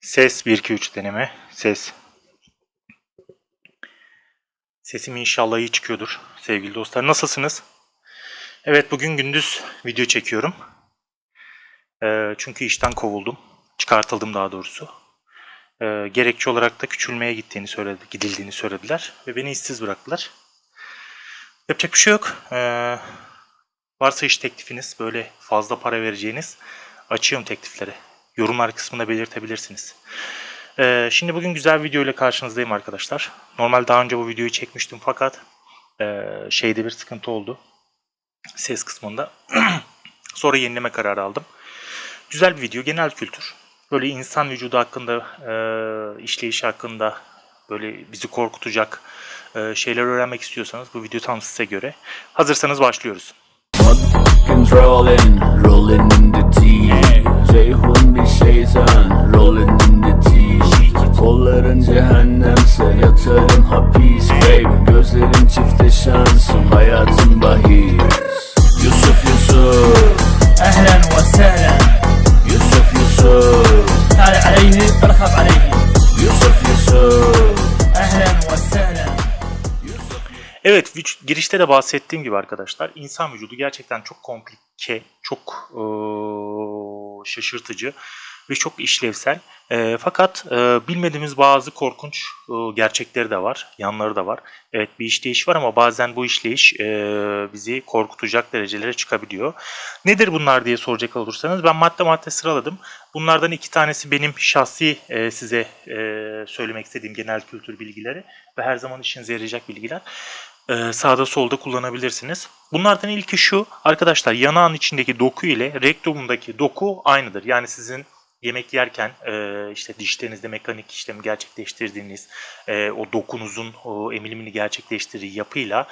Ses 1 2 3 deneme. Ses. Sesim inşallah iyi çıkıyordur sevgili dostlar. Nasılsınız? Evet bugün gündüz video çekiyorum. Ee, çünkü işten kovuldum. Çıkartıldım daha doğrusu. Ee, gerekçe olarak da küçülmeye gittiğini söyledi, gidildiğini söylediler ve beni işsiz bıraktılar. Yapacak bir şey yok. Ee, varsa iş teklifiniz, böyle fazla para vereceğiniz açıyorum teklifleri. Yorumlar kısmında belirtebilirsiniz. Ee, şimdi bugün güzel bir video ile karşınızdayım arkadaşlar. Normal daha önce bu videoyu çekmiştim fakat e, şeyde bir sıkıntı oldu. Ses kısmında. Sonra yenileme kararı aldım. Güzel bir video, genel kültür. Böyle insan vücudu hakkında, e, işleyişi hakkında böyle bizi korkutacak e, şeyler öğrenmek istiyorsanız bu video tam size göre. Hazırsanız başlıyoruz. Controlling, rolling in the deep Ceyhun bir şeytan, rolling in the deep Kolların cehennemse yatarım hapis. Baby Gözlerin çifte şansım, hayatım bahis Vüc- girişte de bahsettiğim gibi arkadaşlar, insan vücudu gerçekten çok komplike, çok eee, şaşırtıcı ve çok işlevsel. Eee, fakat eee, bilmediğimiz bazı korkunç eee, gerçekleri de var, yanları da var. Evet, bir işleyiş var ama bazen bu işleyiş eee, bizi korkutacak derecelere çıkabiliyor. Nedir bunlar diye soracak olursanız ben madde madde sıraladım. Bunlardan iki tanesi benim şahsi eee, size eee, söylemek istediğim genel kültür bilgileri ve her zaman işinize yarayacak bilgiler e, sağda solda kullanabilirsiniz. Bunlardan ilki şu arkadaşlar yanağın içindeki doku ile rektumundaki doku aynıdır. Yani sizin yemek yerken e, işte dişlerinizde mekanik işlemi gerçekleştirdiğiniz e, o dokunuzun o emilimini gerçekleştirdiği yapıyla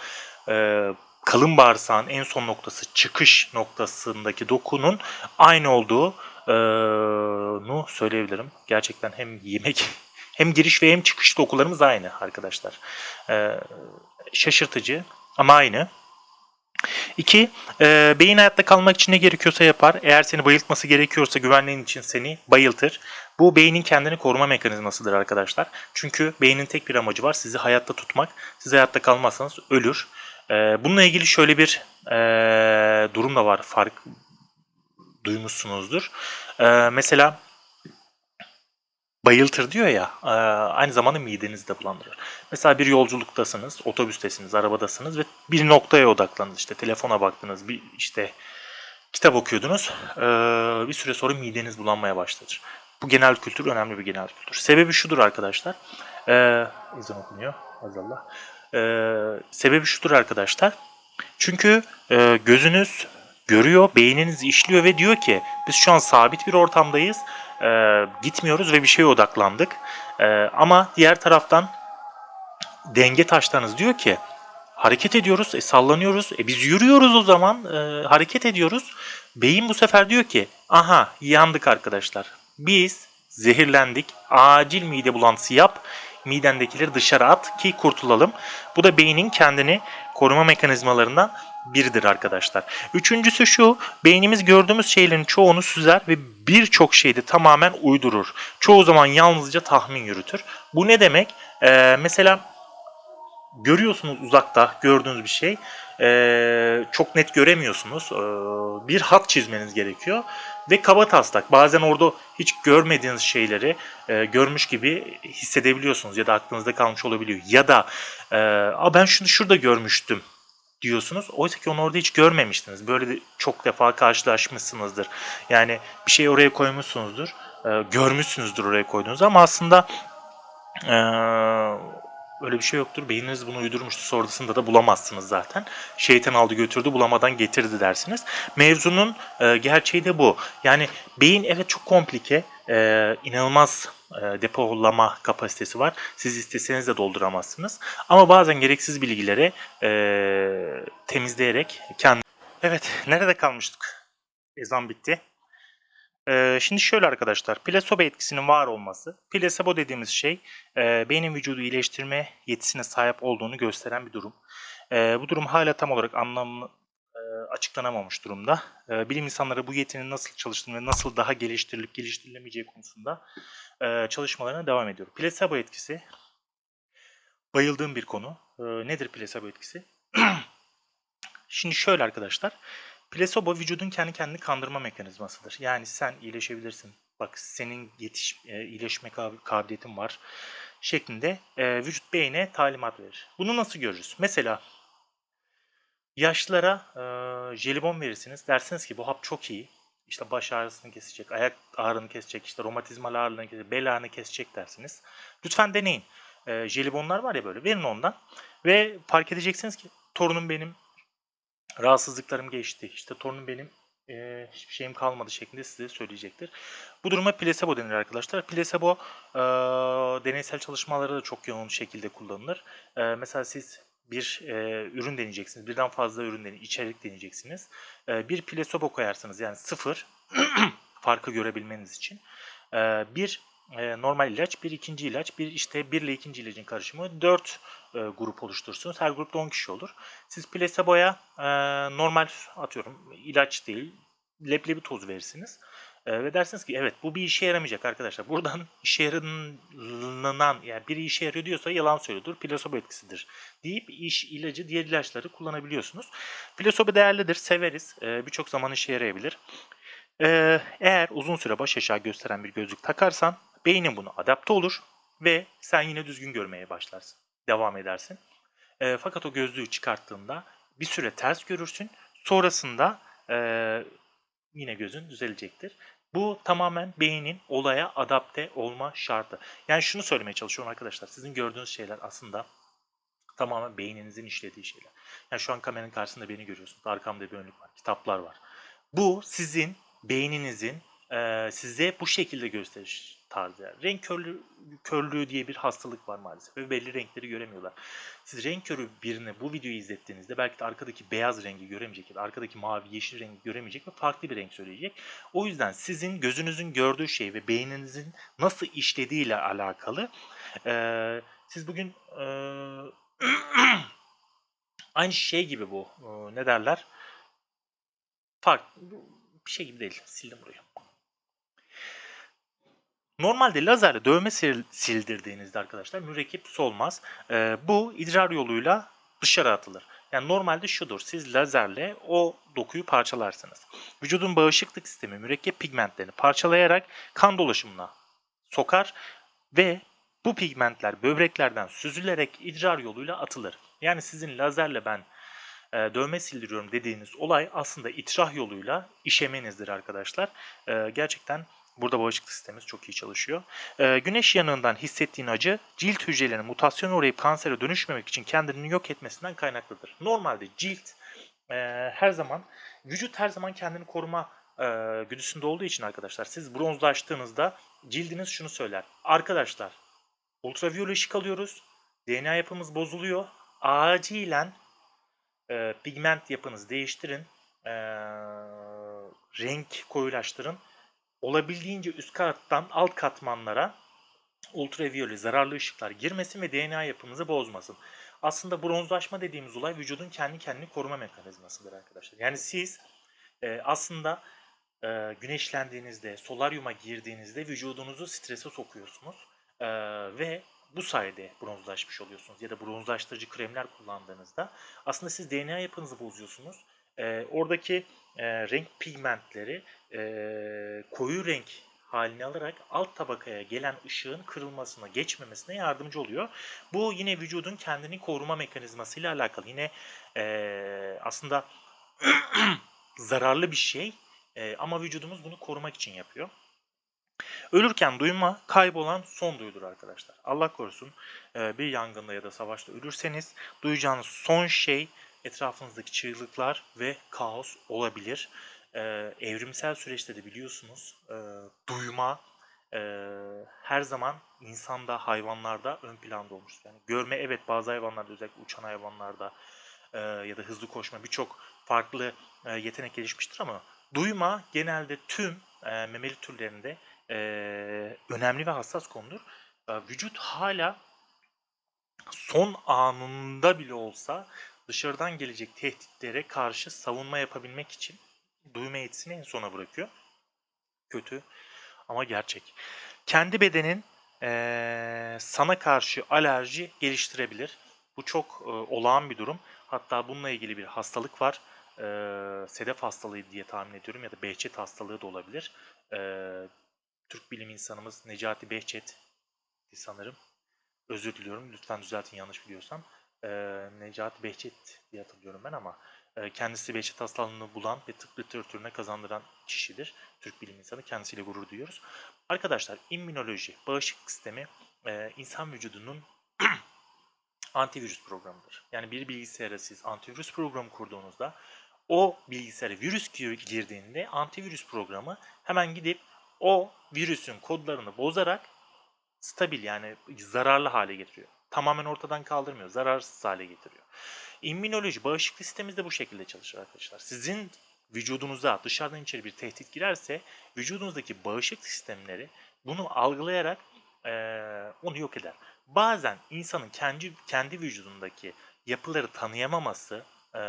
e, kalın bağırsağın en son noktası çıkış noktasındaki dokunun aynı olduğu nu söyleyebilirim. Gerçekten hem yemek hem giriş ve hem çıkış dokularımız aynı arkadaşlar. E, şaşırtıcı ama aynı. İki, e, beyin hayatta kalmak için ne gerekiyorsa yapar. Eğer seni bayıltması gerekiyorsa güvenliğin için seni bayıltır. Bu beynin kendini koruma mekanizmasıdır arkadaşlar. Çünkü beynin tek bir amacı var. Sizi hayatta tutmak. Siz hayatta kalmazsanız ölür. E, bununla ilgili şöyle bir e, durum da var. Fark duymuşsunuzdur. E, mesela bayıltır diyor ya e, aynı zamanda midenizi de bulandırır. Mesela bir yolculuktasınız, otobüstesiniz, arabadasınız ve bir noktaya odaklandınız. İşte telefona baktınız, bir işte kitap okuyordunuz. e, bir süre sonra mideniz bulanmaya başladır. Bu genel kültür önemli bir genel kültür. Sebebi şudur arkadaşlar. E, ezan okunuyor. Azallah. E, sebebi şudur arkadaşlar. Çünkü e, gözünüz görüyor, beyniniz işliyor ve diyor ki biz şu an sabit bir ortamdayız. E, gitmiyoruz ve bir şeye odaklandık. E, ama diğer taraftan denge taşlarınız diyor ki hareket ediyoruz, e, sallanıyoruz. E, biz yürüyoruz o zaman, e, hareket ediyoruz. Beyin bu sefer diyor ki aha yandık arkadaşlar. Biz zehirlendik. Acil mide bulantısı yap. Midendekileri dışarı at ki kurtulalım. Bu da beynin kendini koruma mekanizmalarından biridir arkadaşlar. Üçüncüsü şu, beynimiz gördüğümüz şeylerin çoğunu süzer ve birçok şeyde tamamen uydurur. Çoğu zaman yalnızca tahmin yürütür. Bu ne demek? Ee, mesela görüyorsunuz uzakta gördüğünüz bir şey. Ee, çok net göremiyorsunuz. Ee, bir hat çizmeniz gerekiyor. Ve kaba taslak. Bazen orada hiç görmediğiniz şeyleri e, görmüş gibi hissedebiliyorsunuz. Ya da aklınızda kalmış olabiliyor. Ya da e, Aa, ben şunu şurada görmüştüm diyorsunuz. Oysa ki onu orada hiç görmemiştiniz. Böyle de çok defa karşılaşmışsınızdır. Yani bir şey oraya koymuşsunuzdur. e, görmüşsünüzdür oraya koyduğunuz ama aslında e, öyle bir şey yoktur. Beyniniz bunu uydurmuştur. Sonrasında da bulamazsınız zaten. Şeytan aldı götürdü bulamadan getirdi dersiniz. Mevzunun e, gerçeği de bu. Yani beyin evet çok komplike. E, inanılmaz e, depolama kapasitesi var. Siz isteseniz de dolduramazsınız. Ama bazen gereksiz bilgileri e, temizleyerek kendi... Evet, nerede kalmıştık? Ezan bitti. Ee, şimdi şöyle arkadaşlar, plasebo etkisinin var olması, plasebo dediğimiz şey e, beynin vücudu iyileştirme yetisine sahip olduğunu gösteren bir durum. E, bu durum hala tam olarak anlamlı, e, açıklanamamış durumda. Bilim insanları bu yetinin nasıl çalıştığını ve nasıl daha geliştirilip geliştirilemeyeceği konusunda çalışmalarına devam ediyor. Plasebo etkisi bayıldığım bir konu. E, nedir plasebo etkisi? Şimdi şöyle arkadaşlar. Plasebo vücudun kendi kendini kandırma mekanizmasıdır. Yani sen iyileşebilirsin. Bak senin yetiş, e, iyileşme kab- kabiliyetin var şeklinde e, vücut beyne talimat verir. Bunu nasıl görürüz? Mesela yaşlılara e, jelibon verirsiniz. Dersiniz ki bu hap çok iyi. İşte baş ağrısını kesecek, ayak ağrını kesecek, işte romatizmal ağrılarını kesecek, bel ağrını kesecek dersiniz. Lütfen deneyin. E, jelibonlar var ya böyle verin ondan. Ve fark edeceksiniz ki torunum benim rahatsızlıklarım geçti. İşte torunum benim e, hiçbir şeyim kalmadı şeklinde size söyleyecektir. Bu duruma plasebo denir arkadaşlar. Plasebo e, deneysel çalışmalarda da çok yoğun şekilde kullanılır. E, mesela siz bir e, ürün deneyeceksiniz. Birden fazla ürün deney, içerik deneyeceksiniz. E, bir plasebo koyarsınız yani sıfır farkı görebilmeniz için. E, bir e, normal ilaç, bir ikinci ilaç, bir işte bir ile ikinci ilacın karışımı dört e, grup oluşturursunuz. Her grupta 10 kişi olur. Siz placebo'ya e, normal atıyorum ilaç değil leblebi tozu verirsiniz. E, ve dersiniz ki evet bu bir işe yaramayacak arkadaşlar. Buradan işe yaranan yani biri işe yarıyor diyorsa yalan söylüyordur. Plasebo etkisidir deyip iş ilacı diğer ilaçları kullanabiliyorsunuz. Plasebo değerlidir. Severiz. E, Birçok zaman işe yarayabilir. E, eğer uzun süre baş aşağı gösteren bir gözlük takarsan beynin bunu adapte olur ve sen yine düzgün görmeye başlarsın. Devam edersin. E, fakat o gözlüğü çıkarttığında bir süre ters görürsün. Sonrasında e, yine gözün düzelecektir. Bu tamamen beynin olaya adapte olma şartı. Yani şunu söylemeye çalışıyorum arkadaşlar. Sizin gördüğünüz şeyler aslında tamamen beyninizin işlediği şeyler. Yani şu an kameranın karşısında beni görüyorsunuz. Arkamda bir önlük var. Kitaplar var. Bu sizin beyninizin e, size bu şekilde gösteriş tarzı. Yani. Renk körlüğü, körlüğü diye bir hastalık var maalesef ve belli renkleri göremiyorlar. Siz renk körü birine bu videoyu izlettiğinizde belki de arkadaki beyaz rengi göremeyecek ya da arkadaki mavi yeşil rengi göremeyecek ve farklı bir renk söyleyecek. O yüzden sizin gözünüzün gördüğü şey ve beyninizin nasıl işlediğiyle alakalı e, siz bugün e, aynı şey gibi bu. E, ne derler? Fark bir şey gibi değil. Sildim burayı. Normalde lazerle dövme sil- sildirdiğinizde arkadaşlar mürekkep solmaz. Ee, bu idrar yoluyla dışarı atılır. Yani normalde şudur. Siz lazerle o dokuyu parçalarsınız. Vücudun bağışıklık sistemi mürekkep pigmentlerini parçalayarak kan dolaşımına sokar ve bu pigmentler böbreklerden süzülerek idrar yoluyla atılır. Yani sizin lazerle ben e, dövme sildiriyorum dediğiniz olay aslında itrah yoluyla işemenizdir arkadaşlar. E, gerçekten burada bağışıklık sistemimiz çok iyi çalışıyor. E, güneş yanığından hissettiğin acı cilt hücrelerinin mutasyona uğrayıp kansere dönüşmemek için kendini yok etmesinden kaynaklıdır. Normalde cilt e, her zaman vücut her zaman kendini koruma e, güdüsünde olduğu için arkadaşlar siz bronzlaştığınızda cildiniz şunu söyler. Arkadaşlar ultraviyole ışık alıyoruz. DNA yapımız bozuluyor. Acilen e, pigment yapınızı değiştirin. E, renk koyulaştırın. Olabildiğince üst kattan alt katmanlara ultraviyole zararlı ışıklar girmesin ve DNA yapımızı bozmasın. Aslında bronzlaşma dediğimiz olay vücudun kendi kendini koruma mekanizmasıdır arkadaşlar. Yani siz e, aslında e, güneşlendiğinizde, solaryuma girdiğinizde vücudunuzu strese sokuyorsunuz. E, ve bu sayede bronzlaşmış oluyorsunuz. Ya da bronzlaştırıcı kremler kullandığınızda aslında siz DNA yapınızı bozuyorsunuz. E, oradaki e, renk pigmentleri e, koyu renk halini alarak alt tabakaya gelen ışığın kırılmasına, geçmemesine yardımcı oluyor. Bu yine vücudun kendini koruma mekanizmasıyla alakalı. Yine e, aslında zararlı bir şey e, ama vücudumuz bunu korumak için yapıyor. Ölürken duyma kaybolan son duyudur arkadaşlar. Allah korusun e, bir yangında ya da savaşta ölürseniz duyacağınız son şey etrafınızdaki çığlıklar ve kaos olabilir. E, evrimsel süreçte de biliyorsunuz e, duyma her zaman insanda, hayvanlarda ön planda olmuştur. Yani görme evet bazı hayvanlarda özellikle uçan hayvanlarda ya da hızlı koşma birçok farklı yetenek gelişmiştir ama duyma genelde tüm memeli türlerinde e, önemli ve hassas konudur. E, vücut hala son anında bile olsa dışarıdan gelecek tehditlere karşı savunma yapabilmek için duyma yetisini en sona bırakıyor. Kötü ama gerçek. Kendi bedenin eee, sana karşı alerji geliştirebilir. Bu çok e, olağan bir durum. Hatta bununla ilgili bir hastalık var. Eee sedef hastalığı diye tahmin ediyorum ya da Behçet hastalığı da olabilir. Eee, Türk bilim insanımız Necati Behçet sanırım. Özür diliyorum. Lütfen düzeltin yanlış biliyorsam. Eee Necati Behçet diye hatırlıyorum ben ama e, kendisi Behçet hastalığını bulan ve tıp literatürüne kazandıran kişidir. Türk bilim insanı. Kendisiyle gurur duyuyoruz. Arkadaşlar immünoloji, bağışıklık sistemi e, insan vücudunun antivirüs programıdır. Yani bir bilgisayara siz antivirüs programı kurduğunuzda o bilgisayara virüs gir- girdiğinde antivirüs programı hemen gidip o virüsün kodlarını bozarak stabil yani zararlı hale getiriyor. Tamamen ortadan kaldırmıyor, zararsız hale getiriyor. İmmünoloji, bağışıklık sistemimiz de bu şekilde çalışır arkadaşlar. Sizin vücudunuza dışarıdan içeri bir tehdit girerse vücudunuzdaki bağışıklık sistemleri bunu algılayarak eee, onu yok eder. Bazen insanın kendi kendi vücudundaki yapıları tanıyamaması eee,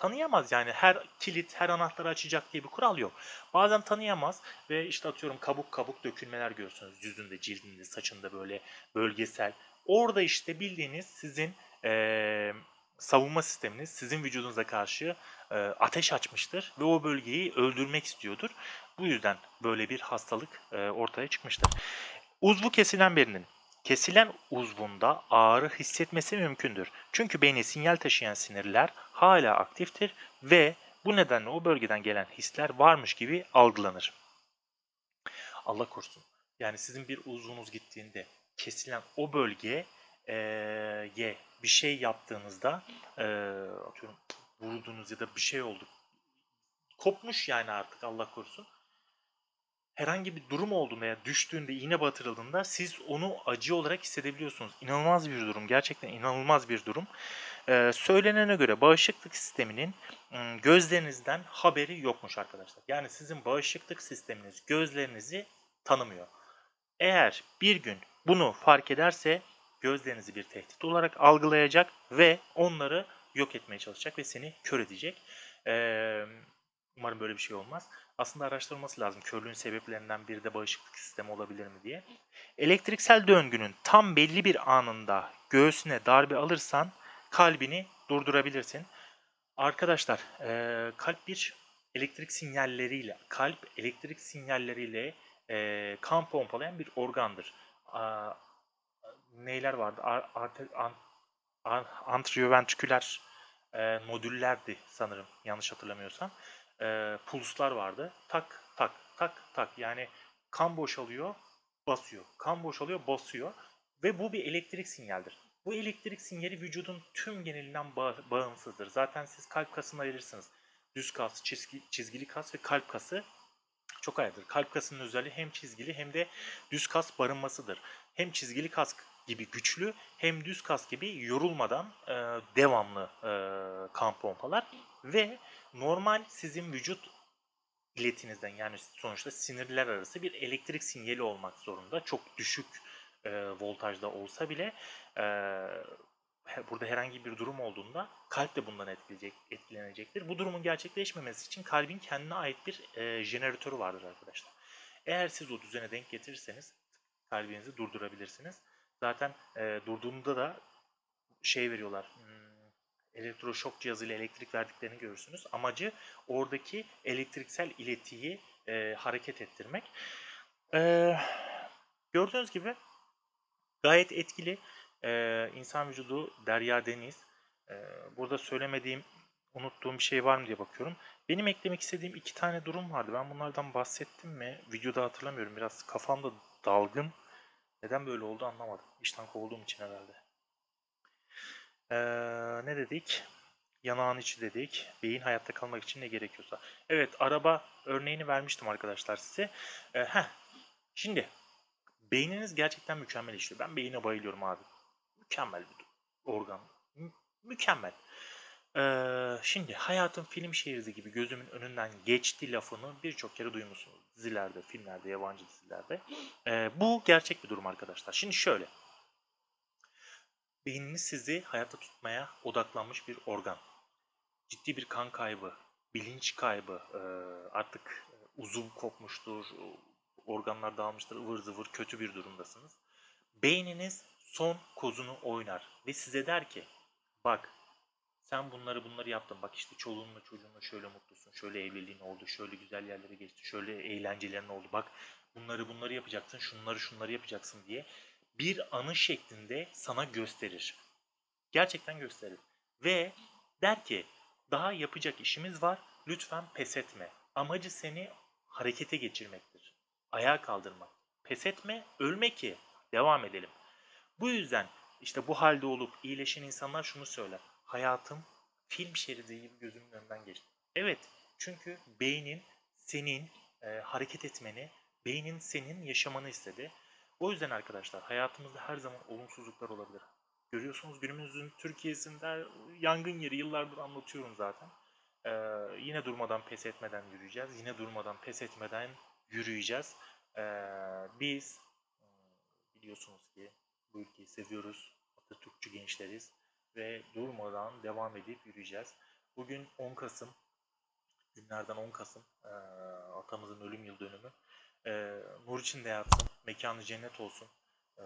tanıyamaz yani her kilit her anahtarı açacak diye bir kural yok. Bazen tanıyamaz ve işte atıyorum kabuk kabuk dökülmeler görürsünüz yüzünde, cildinde, saçında böyle bölgesel. Orada işte bildiğiniz sizin eee, savunma sisteminiz sizin vücudunuza karşı eee, ateş açmıştır ve o bölgeyi öldürmek istiyordur. Bu yüzden böyle bir hastalık eee, ortaya çıkmıştır. Uzvu kesilen birinin kesilen uzvunda ağrı hissetmesi mümkündür. Çünkü beyne sinyal taşıyan sinirler hala aktiftir ve bu nedenle o bölgeden gelen hisler varmış gibi algılanır. Allah korusun. Yani sizin bir uzvunuz gittiğinde kesilen o bölgeye bir şey yaptığınızda atıyorum vurduğunuz ya da bir şey oldu. Kopmuş yani artık Allah korusun herhangi bir durum olduğunda ya düştüğünde iğne batırıldığında siz onu acı olarak hissedebiliyorsunuz. İnanılmaz bir durum. Gerçekten inanılmaz bir durum. Ee, söylenene göre bağışıklık sisteminin ım, gözlerinizden haberi yokmuş arkadaşlar. Yani sizin bağışıklık sisteminiz gözlerinizi tanımıyor. Eğer bir gün bunu fark ederse gözlerinizi bir tehdit olarak algılayacak ve onları yok etmeye çalışacak ve seni kör edecek. Ee, umarım böyle bir şey olmaz. Aslında araştırılması lazım. Körlüğün sebeplerinden biri de bağışıklık sistemi olabilir mi diye. Elektriksel döngünün tam belli bir anında göğsüne darbe alırsan kalbini durdurabilirsin. Arkadaşlar eee, kalp bir elektrik sinyalleriyle, kalp elektrik sinyalleriyle eee, kan pompalayan bir organdır. Aa, neyler vardı? Ar- antriyoventriküler eee, nodüllerdi sanırım yanlış hatırlamıyorsam e, pulslar vardı. Tak tak tak tak yani kan boşalıyor basıyor. Kan boşalıyor basıyor ve bu bir elektrik sinyaldir. Bu elektrik sinyali vücudun tüm genelinden ba- bağımsızdır. Zaten siz kalp kasını ayırırsınız. Düz kas, çizgi, çizgili kas ve kalp kası çok ayrıdır. Kalp kasının özelliği hem çizgili hem de düz kas barınmasıdır. Hem çizgili kas gibi güçlü hem düz kas gibi yorulmadan e, devamlı e, kan pompalar ve normal sizin vücut iletinizden yani sonuçta sinirler arası bir elektrik sinyali olmak zorunda. Çok düşük e, voltajda olsa bile e, burada herhangi bir durum olduğunda kalp de bundan etkileyecek, etkilenecektir. Bu durumun gerçekleşmemesi için kalbin kendine ait bir e, jeneratörü vardır arkadaşlar. Eğer siz o düzene denk getirirseniz kalbinizi durdurabilirsiniz. Zaten e, durduğunda da şey veriyorlar. hmm, elektroşok cihazıyla elektrik verdiklerini görürsünüz. Amacı oradaki elektriksel iletiyi e, hareket ettirmek. E, gördüğünüz gibi gayet etkili. E, insan vücudu derya deniz. E, burada söylemediğim, unuttuğum bir şey var mı diye bakıyorum. Benim eklemek istediğim iki tane durum vardı. Ben bunlardan bahsettim mi? Videoda hatırlamıyorum. Biraz kafamda dalgın. Neden böyle oldu anlamadım. İşten kovulduğum için herhalde. Ee, ne dedik? Yanağın içi dedik. Beyin hayatta kalmak için ne gerekiyorsa. Evet araba örneğini vermiştim arkadaşlar size. Ee, heh. Şimdi beyniniz gerçekten mükemmel işliyor. Ben beyine bayılıyorum abi. Mükemmel bir organ. Mü- mükemmel. Ee, şimdi hayatın film şeridi gibi gözümün önünden geçti lafını birçok kere duymuşsunuz. Dizilerde, filmlerde, yabancı dizilerde. Ee, bu gerçek bir durum arkadaşlar. Şimdi şöyle. Beyniniz sizi hayatta tutmaya odaklanmış bir organ. Ciddi bir kan kaybı, bilinç kaybı, artık uzuv kopmuştur, organlar dağılmıştır, ıvır zıvır kötü bir durumdasınız. Beyniniz son kozunu oynar ve size der ki bak sen bunları bunları yaptın. Bak işte çoluğunla çocuğunla şöyle mutlusun. Şöyle evliliğin oldu. Şöyle güzel yerlere geçti. Şöyle eğlencelerin oldu. Bak bunları bunları yapacaksın. Şunları şunları yapacaksın diye bir anı şeklinde sana gösterir. Gerçekten gösterir. Ve der ki daha yapacak işimiz var. Lütfen pes etme. Amacı seni harekete geçirmektir. Ayağa kaldırmak. Pes etme, ölme ki devam edelim. Bu yüzden işte bu halde olup iyileşen insanlar şunu söyler. Hayatım film şeridi gibi gözümün önünden geçti. Evet çünkü beynin senin e, hareket etmeni, beynin senin yaşamanı istedi. O yüzden arkadaşlar hayatımızda her zaman olumsuzluklar olabilir. Görüyorsunuz günümüzün Türkiye'sinde yangın yeri yıllardır anlatıyorum zaten. Ee, yine durmadan pes etmeden yürüyeceğiz. Yine durmadan pes etmeden yürüyeceğiz. Ee, biz e, biliyorsunuz ki bu ülkeyi seviyoruz. Atatürkçü gençleriz ve durmadan devam edip yürüyeceğiz. Bugün 10 Kasım, günlerden 10 Kasım, e, atamızın ölüm yıl dönümü. E, nur içinde yatsın, mekanı cennet olsun. E,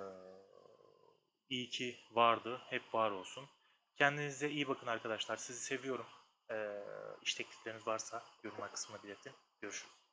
iyi ki vardı, hep var olsun. Kendinize iyi bakın arkadaşlar, sizi seviyorum. E, iş teklifleriniz varsa yorumlar kısmına belirtin. Görüşürüz.